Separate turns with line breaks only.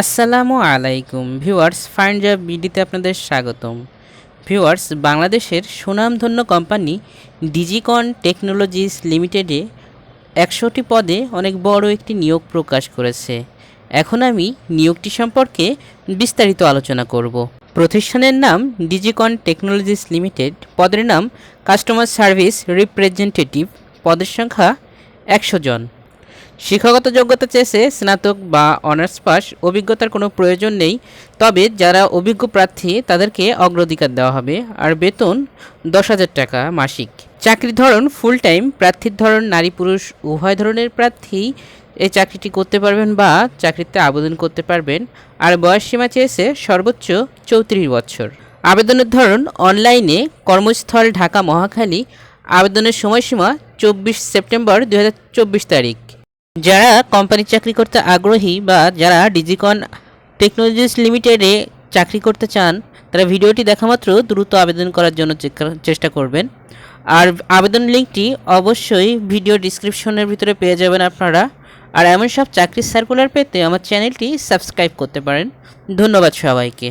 আসসালামু আলাইকুম viewers fine job বিডিতে আপনাদের স্বাগতম। ভিউয়ার্স, বাংলাদেশের সুনামধন্য কোম্পানি ডিজিকন টেকনোলজিস লিমিটেডে একশোটি পদে অনেক বড় একটি নিয়োগ প্রকাশ করেছে। এখন আমি নিয়োগটি সম্পর্কে বিস্তারিত আলোচনা করব। প্রতিষ্ঠানের নাম ডিজিকন টেকনোলজিস লিমিটেড। পদের নাম কাস্টমার সার্ভিস রিপ্রেজেন্টেটিভ। পদের সংখ্যা একশো জন। শিক্ষাগত যোগ্যতা চেয়েছে স্নাতক বা অনার্স পাস, অভিজ্ঞতার কোনো প্রয়োজন নেই। তবে যারা অভিজ্ঞ প্রার্থী, তাদেরকে অগ্রাধিকার দেওয়া হবে। আর বেতন দশ হাজার টাকা মাসিক। চাকরির ধরন ফুল টাইম প্রার্থীর ধরন নারী পুরুষ, উভয় ধরনের প্রার্থী এই চাকরিটি করতে পারবেন বা চাকরিতে আবেদন করতে পারবেন। আর বয়স সীমা চেয়েছে সর্বোচ্চ চৌত্রিশ বছর। আবেদনের ধরন অনলাইনে কর্মস্থল ঢাকা মহাখালী। আবেদনের সময়সীমা চব্বিশ সেপ্টেম্বর দু হাজার চব্বিশ তারিখ। যারা কোম্পানি চাকরি করতে আগ্রহী বা যারা ডিজিকন টেকনোলজিস লিমিটেডে চাকরি করতে চান, তারা ভিডিওটি দেখা মাত্র দ্রুত আবেদন করার জন্য চেষ্টা করবেন। আর আবেদন লিঙ্কটি অবশ্যই ভিডিও ডিসক্রিপশনের ভিতরে পেয়ে যাবেন আপনারা। আর এমন সব চাকরির সার্কুলার পেতে আমার চ্যানেলটি সাবস্ক্রাইব করতে পারেন। ধন্যবাদ সবাইকে।